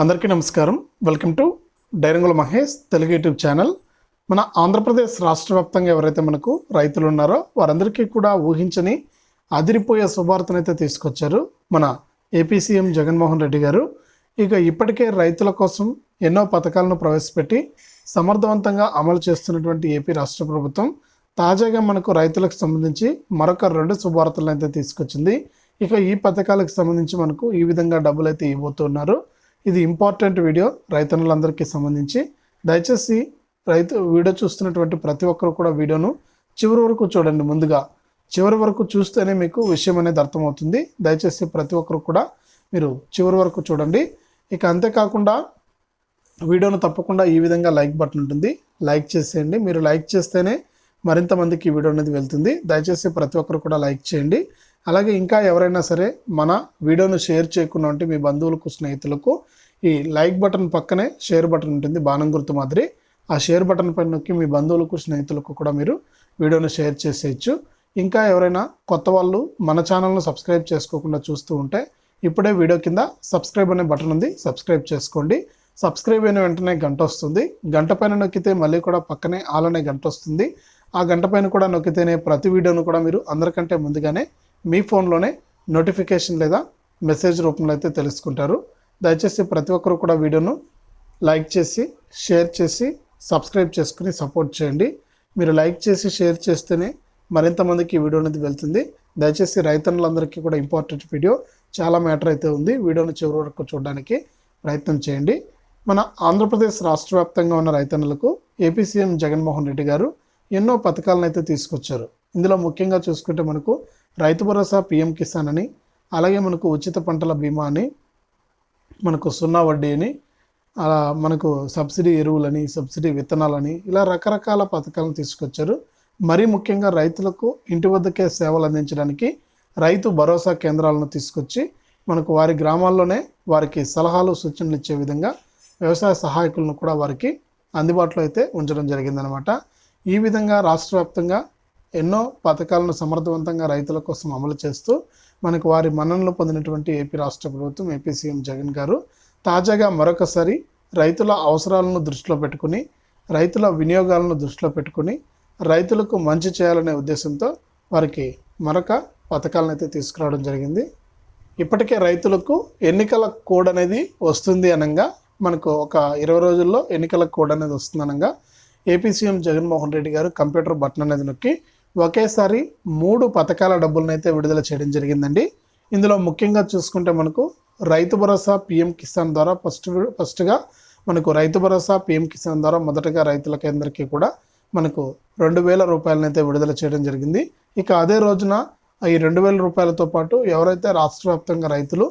అందరికీ నమస్కారం. Welcome to Dairangula Mahesh Telugu YouTube channel. మన ఆంధ్రప్రదేశ్ రాష్ట్ర వ్యాప్తంగా ఎవరైతే మనకు రైతులు ఉన్నారో వారందరికీ కూడా ఊహించని అదిరిపోయే శుభార్తనైతే తీసుకొచ్చారు మన ఏపీ సీఎం జగన్మోహన్ రెడ్డి గారు. ఇక ఇప్పటికే రైతుల కోసం ఎన్నో పథకాలను ప్రవేశపెట్టి సమర్థవంతంగా అమలు చేస్తున్నటువంటి ఏపీ రాష్ట్ర ప్రభుత్వం తాజాగా మనకు రైతులకు సంబంధించి మరొక రెండు శుభార్తలను అయితే తీసుకొచ్చింది. ఇక ఈ పథకాలకు సంబంధించి మనకు ఈ విధంగా డబ్బులు అయితే ఇవ్వబోతున్నారు. ఇది ఇంపార్టెంట్ వీడియో రైతన్నులందరికీ సంబంధించి. దయచేసి రైతు వీడియో చూస్తున్నటువంటి ప్రతి ఒక్కరు కూడా వీడియోను చివరి వరకు చూడండి ముందుగా. చివరి వరకు చూస్తేనే మీకు విషయం అనేది అర్థమవుతుంది. దయచేసి ప్రతి ఒక్కరు కూడా మీరు చివరి వరకు చూడండి. ఇక అంతేకాకుండా వీడియోను తప్పకుండా ఈ విధంగా లైక్ బటన్ ఉంటుంది. లైక్ చేసేయండి. మీరు లైక్ చేస్తేనే మరింత మందికి ఈ వీడియో అనేది వెళ్తుంది. దయచేసి ప్రతి ఒక్కరు కూడా లైక్ చేయండి. అలాగే ఇంకా ఎవరైనా సరే మన వీడియోను షేర్ చేయకుండా ఉంటే మీ బంధువులకు స్నేహితులకు ఈ లైక్ బటన్ పక్కనే షేర్ బటన్ ఉంటుంది బాణం గుర్తు మాదిరి. ఆ షేర్ బటన్ పైన నొక్కి మీ బంధువులకు స్నేహితులకు కూడా మీరు వీడియోను షేర్ చేసేయచ్చు. ఇంకా ఎవరైనా కొత్త వాళ్ళు మన ఛానల్ను సబ్స్క్రైబ్ చేసుకోకుండా చూస్తూ ఉంటే ఇప్పుడే వీడియో కింద సబ్స్క్రైబ్ అనే బటన్ ఉంది సబ్స్క్రైబ్ చేసుకోండి. సబ్స్క్రైబ్ అయిన వెంటనే గంట వస్తుంది. గంట పైన నొక్కితే మళ్ళీ కూడా పక్కనే ఆల్ అనే గంట వస్తుంది. ఆ గంట పైన కూడా నొక్కితేనే ప్రతి వీడియోను కూడా మీరు అందరికంటే ముందుగానే మీ ఫోన్లోనే నోటిఫికేషన్ లేదా మెసేజ్ రూపంలో అయితే తెలుసుకుంటారు. దయచేసి ప్రతి ఒక్కరు కూడా వీడియోను లైక్ చేసి షేర్ చేసి సబ్స్క్రైబ్ చేసుకుని సపోర్ట్ చేయండి. మీరు లైక్ చేసి షేర్ చేస్తేనే మరింత మందికి ఈ వీడియో అనేది వెళ్తుంది. దయచేసి రైతన్నులందరికీ కూడా ఇంపార్టెంట్ వీడియో చాలా మ్యాటర్ అయితే ఉంది. వీడియోను చివరి వరకు చూడడానికి ప్రయత్నం చేయండి. మన ఆంధ్రప్రదేశ్ రాష్ట్ర వ్యాప్తంగా ఉన్న రైతన్నులకు ఏపీ సీఎం జగన్మోహన్ రెడ్డి గారు ఎన్నో పథకాలను అయితే తీసుకొచ్చారు. ఇందులో ముఖ్యంగా చూసుకుంటే మనకు రైతు భరోసా పిఎం కిసాన్ అని అలాగే మనకు ఉచిత పంటల బీమా అని మనకు సున్నా వడ్డీ అని అలా మనకు సబ్సిడీ ఎరువులని సబ్సిడీ విత్తనాలని ఇలా రకరకాల పథకాలను తీసుకొచ్చారు. మరీ ముఖ్యంగా రైతులకు ఇంటి వద్దకే సేవలు అందించడానికి రైతు భరోసా కేంద్రాలను తీసుకొచ్చి మనకు వారి గ్రామాల్లోనే వారికి సలహాలు సూచనలు ఇచ్చే విధంగా వ్యవసాయ సహాయకులను కూడా వారికి అందుబాటులో అయితే ఉంచడం జరిగిందనమాట. ఈ విధంగా రాష్ట్ర వ్యాప్తంగా ఎన్నో పథకాలను సమర్థవంతంగా రైతుల కోసం అమలు చేస్తూ మనకు వారి మన్ననలు పొందినటువంటి ఏపీ రాష్ట్ర ప్రభుత్వం ఏపీ సీఎం జగన్ గారు తాజాగా మరొకసారి రైతుల అవసరాలను దృష్టిలో పెట్టుకుని రైతుల వినియోగాలను దృష్టిలో పెట్టుకుని రైతులకు మంచి చేయాలనే ఉద్దేశంతో వారికి మరొక పథకాలను అయితే తీసుకురావడం జరిగింది. ఇప్పటికే రైతులకు ఎన్నికల కోడ్ అనేది వస్తుంది అనగా మనకు ఒక ఇరవై రోజుల్లో ఎన్నికల కోడ్ అనేది వస్తుంది అనగా ఏపీ సీఎం జగన్మోహన్ రెడ్డి గారు కంప్యూటర్ బటన్ అనేది నొక్కి ఒకేసారి మూడు పథకాల డబ్బులను అయితే విడుదల చేయడం జరిగిందండి. ఇందులో ముఖ్యంగా చూసుకుంటే మనకు రైతు భరోసా పిఎం కిసాన్ ద్వారా ఫస్ట్ ఫస్ట్గా మనకు రైతు భరోసా పిఎం కిసాన్ ద్వారా మొదటగా రైతులకందరికీ కూడా మనకు రెండు వేల రూపాయలనైతే విడుదల చేయడం జరిగింది. ఇక అదే రోజున ఈ రెండు వేల రూపాయలతో పాటు ఎవరైతే రాష్ట్ర వ్యాప్తంగా రైతులు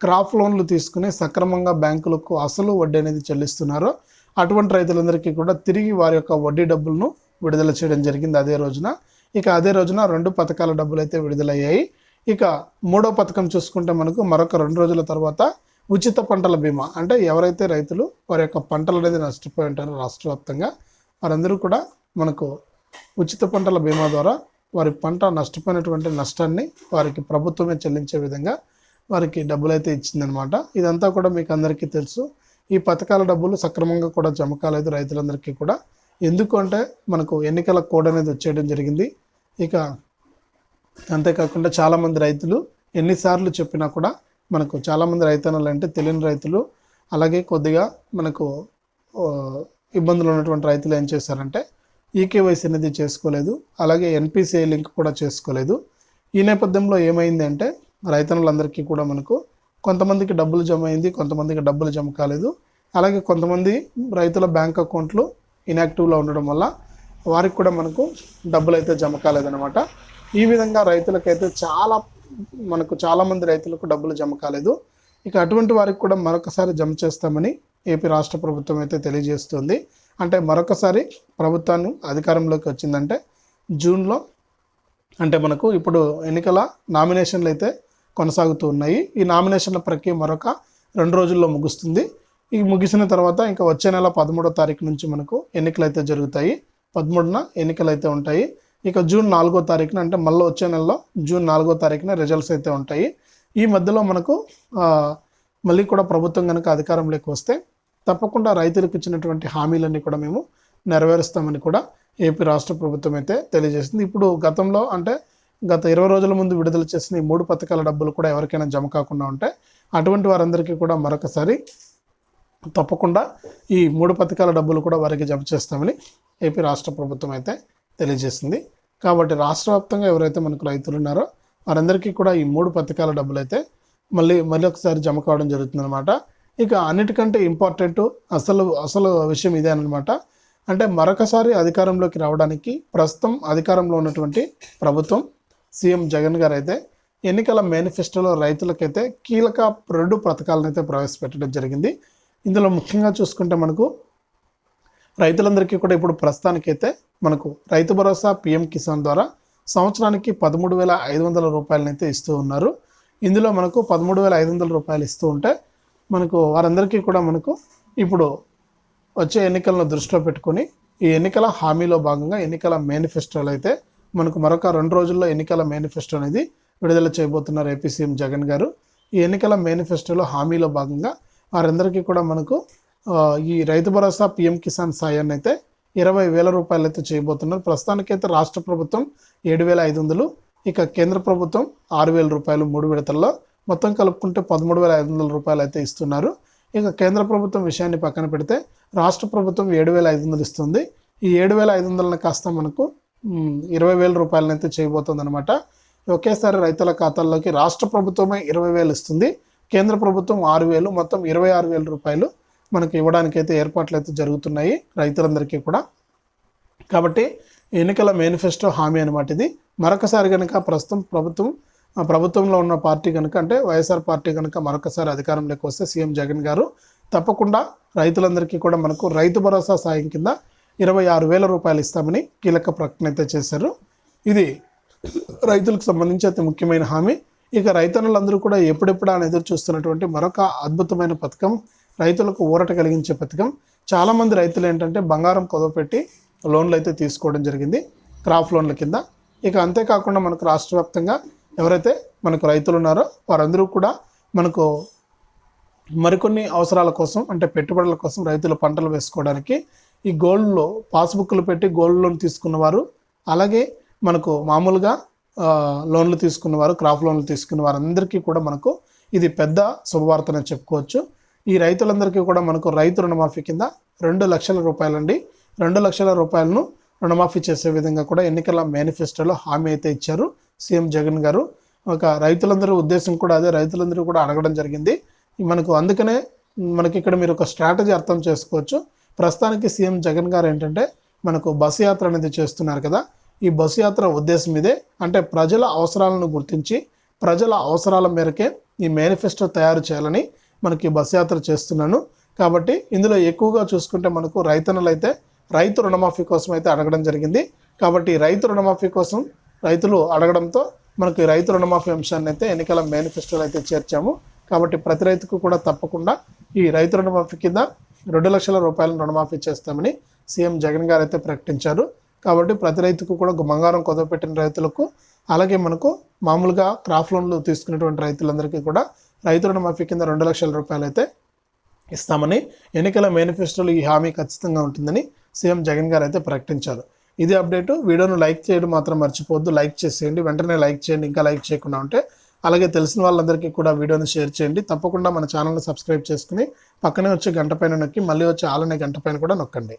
క్రాప్ లోన్లు తీసుకుని సక్రమంగా బ్యాంకులకు అసలు వడ్డీ అనేది చెల్లిస్తున్నారో అటువంటి రైతులందరికీ కూడా తిరిగి వారి యొక్క వడ్డీ డబ్బులను విడుదల చేయడం జరిగింది. అదే రోజున ఇక అదే రోజున రెండు పథకాల డబ్బులు అయితే విడుదలయ్యాయి. ఇక మూడో పథకం చూసుకుంటే మనకు మరొక రెండు రోజుల తర్వాత ఉచిత పంటల బీమా. అంటే ఎవరైతే రైతులు వారి యొక్క పంటలు అనేది నష్టపోయి ఉంటారో రాష్ట్ర వ్యాప్తంగా వారందరూ కూడా మనకు ఉచిత పంటల బీమా ద్వారా వారి పంట నష్టపోయినటువంటి నష్టాన్ని వారికి ప్రభుత్వమే చెల్లించే విధంగా వారికి డబ్బులు అయితే ఇచ్చిందనమాట ఇదంతా కూడా మీకు అందరికీ తెలుసు. ఈ పథకాల డబ్బులు సక్రమంగా కూడా జమ కాలేదు రైతులందరికీ కూడా. ఎందుకు అంటే మనకు ఎన్నికల కోడ్ అనేది వచ్చేయడం జరిగింది. ఇక అంతేకాకుండా చాలామంది రైతులు ఎన్నిసార్లు చెప్పినా కూడా మనకు చాలామంది రైతన్నలు అంటే తెలియని రైతులు అలాగే కొద్దిగా మనకు ఇబ్బందులు ఉన్నటువంటి రైతులు ఏం చేశారంటే ఈకేవైసీ అనేది చేసుకోలేదు అలాగే ఎన్పిసిఐ లింక్ కూడా చేసుకోలేదు. ఈ నేపథ్యంలో ఏమైంది అంటే రైతన్నులందరికీ కూడా మనకు కొంతమందికి డబ్బులు జమ అయింది కొంతమందికి డబ్బులు జమ కాలేదు అలాగే కొంతమంది రైతుల బ్యాంక్ అకౌంట్లు ఇన్యాక్టివ్లో ఉండడం వల్ల వారికి కూడా మనకు డబ్బులు అయితే జమ కాలేదనమాట ఈ విధంగా రైతులకైతే చాలా మనకు చాలామంది రైతులకు డబ్బులు జమ కాలేదు. ఇక అటువంటి వారికి కూడా మరొకసారి జమ చేస్తామని ఏపీ రాష్ట్ర ప్రభుత్వం అయితే తెలియజేస్తుంది. అంటే మరొకసారి ప్రభుత్వాన్ని అధికారంలోకి వచ్చిందంటే జూన్లో అంటే మనకు ఇప్పుడు ఎన్నికల నామినేషన్లు అయితే కొనసాగుతూ ఉన్నాయి. ఈ నామినేషన్ల ప్రక్రియ మరొక రెండు రోజుల్లో ముగుస్తుంది. ఈ ముగిసిన తర్వాత ఇంకా వచ్చే నెల పదమూడో తారీఖు నుంచి మనకు ఎన్నికలు అయితే జరుగుతాయి. పదమూడున ఎన్నికలు అయితే ఉంటాయి ఇక జూన్ నాలుగో తారీఖున అంటే మళ్ళీ వచ్చే నెలలో జూన్ నాలుగో తారీఖున రిజల్ట్స్ అయితే ఉంటాయి. ఈ మధ్యలో మనకు మళ్ళీ కూడా ప్రభుత్వం కనుక అధికారంలోకి వస్తే తప్పకుండా రైతులకు ఇచ్చినటువంటి హామీలన్నీ కూడా మేము నెరవేరుస్తామని కూడా ఏపీ రాష్ట్ర ప్రభుత్వం అయితే తెలియజేసింది. ఇప్పుడు గతంలో అంటే గత ఇరవై రోజుల ముందు విడుదల చేసిన ఈ మూడు పథకాల డబ్బులు కూడా ఎవరికైనా జమ కాకుండా ఉంటే అటువంటి వారందరికీ కూడా మరొకసారి తప్పకుండా ఈ మూడు పథకాల డబ్బులు కూడా వారికి జమ చేస్తామని ఏపీ రాష్ట్ర ప్రభుత్వం అయితే తెలియజేసింది. కాబట్టి రాష్ట్ర వ్యాప్తంగా ఎవరైతే మనకు రైతులు ఉన్నారో వారందరికీ కూడా ఈ మూడు పథకాల డబ్బులు అయితే మళ్ళీ మళ్ళీ ఒకసారి జమ కావడం జరుగుతుందన్నమాట. ఇక అన్నిటికంటే ఇంపార్టెంట్ అసలు అసలు విషయం ఇదే అనమాట అంటే మరొకసారి అధికారంలోకి రావడానికి ప్రస్తుతం అధికారంలో ఉన్నటువంటి ప్రభుత్వం సీఎం జగన్ గారు అయితే ఎన్నికల మేనిఫెస్టోలో రైతులకైతే కీలక రెండు పథకాలను అయితే ప్రవేశపెట్టడం జరిగింది. ఇందులో ముఖ్యంగా చూసుకుంటే మనకు రైతులందరికీ కూడా ఇప్పుడు ప్రస్తుతానికైతే మనకు రైతు భరోసా పిఎం కిసాన్ ద్వారా సంవత్సరానికి పదమూడు వేల ఐదు వందల రూపాయలనైతే ఇస్తూ ఉన్నారు. ఇందులో మనకు పదమూడు వేల ఐదు వందల రూపాయలు ఇస్తూ ఉంటే మనకు వారందరికీ కూడా మనకు ఇప్పుడు వచ్చే ఎన్నికలను దృష్టిలో పెట్టుకొని ఈ ఎన్నికల హామీలో భాగంగా ఎన్నికల మేనిఫెస్టోలు అయితే మనకు మరొక రెండు రోజుల్లో ఎన్నికల మేనిఫెస్టో అనేది విడుదల చేయబోతున్నారు ఏపీ సీఎం జగన్ గారు. ఈ ఎన్నికల మేనిఫెస్టోలో హామీలో భాగంగా వారందరికీ కూడా మనకు ఈ రైతు భరోసా పిఎం కిసాన్ సాయాన్ని అయితే ఇరవై వేల రూపాయలు అయితే చేయబోతున్నారు. ప్రస్తుతానికైతే రాష్ట్ర ప్రభుత్వం ఏడు వేల ఐదు వందలు ఇక కేంద్ర ప్రభుత్వం ఆరు వేల రూపాయలు మూడు విడతల్లో మొత్తం కలుపుకుంటే పదమూడు వేల ఐదు వందల రూపాయలు అయితే ఇస్తున్నారు. ఇక కేంద్ర ప్రభుత్వం విషయాన్ని పక్కన పెడితే రాష్ట్ర ప్రభుత్వం ఏడు వేల ఐదు వందలు ఇస్తుంది. ఈ ఏడు వేల ఐదు వందలను కాస్త మనకు ఇరవై వేల రూపాయలనైతే చేయబోతుంది అనమాట ఒకేసారి రైతుల ఖాతాల్లోకి రాష్ట్ర ప్రభుత్వమే ఇరవై వేలు ఇస్తుంది. కేంద్ర ప్రభుత్వం ఆరు వేలు మొత్తం ఇరవై ఆరు వేల రూపాయలు మనకి ఇవ్వడానికి అయితే ఏర్పాట్లు అయితే జరుగుతున్నాయి రైతులందరికీ కూడా. కాబట్టి ఎన్నికల మేనిఫెస్టో హామీ అనమాట ఇది. మరొకసారి కనుక ప్రస్తుతం ప్రభుత్వం ప్రభుత్వంలో ఉన్న పార్టీ కనుక అంటే వైఎస్ఆర్ పార్టీ కనుక మరొకసారి అధికారంలోకి వస్తే సీఎం జగన్ గారు తప్పకుండా రైతులందరికీ కూడా మనకు రైతు భరోసా సాయం కింద ఇరవై ఆరు వేల రూపాయలు ఇస్తామని కీలక ప్రకటన అయితే చేశారు. ఇది రైతులకు సంబంధించి అతి ముఖ్యమైన హామీ. ఇక రైతన్నులందరూ కూడా ఎప్పుడెప్పుడు అని ఎదురు చూస్తున్నటువంటి మరొక అద్భుతమైన పథకం రైతులకు ఊరట కలిగించే పథకం. చాలామంది రైతులు ఏంటంటే బంగారం కుదవపెట్టి లోన్లు అయితే తీసుకోవడం జరిగింది క్రాప్ లోన్ల కింద. ఇక అంతేకాకుండా మనకు రాష్ట్ర వ్యాప్తంగా ఎవరైతే మనకు రైతులు ఉన్నారో వారందరూ కూడా మనకు మరికొన్ని అవసరాల కోసం అంటే పెట్టుబడుల కోసం రైతులు పంటలు వేసుకోవడానికి ఈ గోల్డ్లో పాస్బుక్లు పెట్టి గోల్డ్ లోన్ తీసుకున్నవారు. అలాగే మనకు మామూలుగా లోన్లు లోన్లు తీసుకున్నవారు క్రాప్ లోన్లు తీసుకున్న వారందరికీ కూడా మనకు ఇది పెద్ద శుభవార్తనే చెప్పుకోవచ్చు. ఈ రైతులందరికీ కూడా మనకు రైతు రుణమాఫీ కింద రెండు లక్షల రూపాయలండి. రెండు లక్షల రూపాయలను రుణమాఫీ చేసే విధంగా కూడా ఎన్నికల మేనిఫెస్టోలో హామీ అయితే ఇచ్చారు సీఎం జగన్ గారు. ఒక రైతులందరూ ఉద్దేశం కూడా అదే రైతులందరూ కూడా అడగడం జరిగింది. మనకు అందుకనే మనకి ఇక్కడ మీరు ఒక స్ట్రాటజీ అర్థం చేసుకోవచ్చు. ప్రస్తుతానికి సీఎం జగన్ గారు ఏంటంటే మనకు బస్సు యాత్ర అనేది చేస్తున్నారు కదా ఈ బస్సు యాత్ర ఉద్దేశం ఇదే. అంటే ప్రజల అవసరాలను గుర్తించి ప్రజల అవసరాల మేరకే ఈ మేనిఫెస్టో తయారు చేయాలని మనకి బస్సు యాత్ర చేస్తున్నాను. కాబట్టి ఇందులో ఎక్కువగా చూసుకుంటే మనకు రైతన్నలు అయితే రైతు రుణమాఫీ కోసం అయితే అడగడం జరిగింది. కాబట్టి రైతు రుణమాఫీ కోసం రైతులు అడగడంతో మనకి రైతు రుణమాఫీ అంశాన్ని అయితే ఎన్నికల మేనిఫెస్టోలో అయితే చేర్చాము. కాబట్టి ప్రతి రైతుకు కూడా తప్పకుండా ఈ రైతు రుణమాఫీ కింద రెండు లక్షల రూపాయలను రుణమాఫీ చేస్తామని సీఎం జగన్ గారు అయితే ప్రకటించారు. కాబట్టి ప్రతి రైతుకు కూడా బంగారం కుదవపెట్టిన రైతులకు అలాగే మనకు మామూలుగా క్రాప్ లోన్లు తీసుకున్నటువంటి రైతులందరికీ కూడా రైతు రుణమాఫీ కింద రెండు లక్షల రూపాయలు అయితే ఇస్తామని ఎన్నికల మేనిఫెస్టోలో ఈ హామీ ఖచ్చితంగా ఉంటుందని సీఎం జగన్ గారు అయితే ప్రకటించారు. ఇది అప్డేట్. వీడియోను లైక్ చేయడం మాత్రం మర్చిపోవద్దు. లైక్ చేసేయండి. వెంటనే లైక్ చేయండి. ఇంకా లైక్ చేయకుండా ఉంటే అలాగే తెలిసిన వాళ్ళందరికీ కూడా వీడియోని షేర్ చేయండి. తప్పకుండా మన ఛానల్ని సబ్స్క్రైబ్ చేసుకుని పక్కనే వచ్చే గంట పైన నొక్కి మళ్ళీ వచ్చే ఆలనే గంట పైన కూడా నొక్కండి.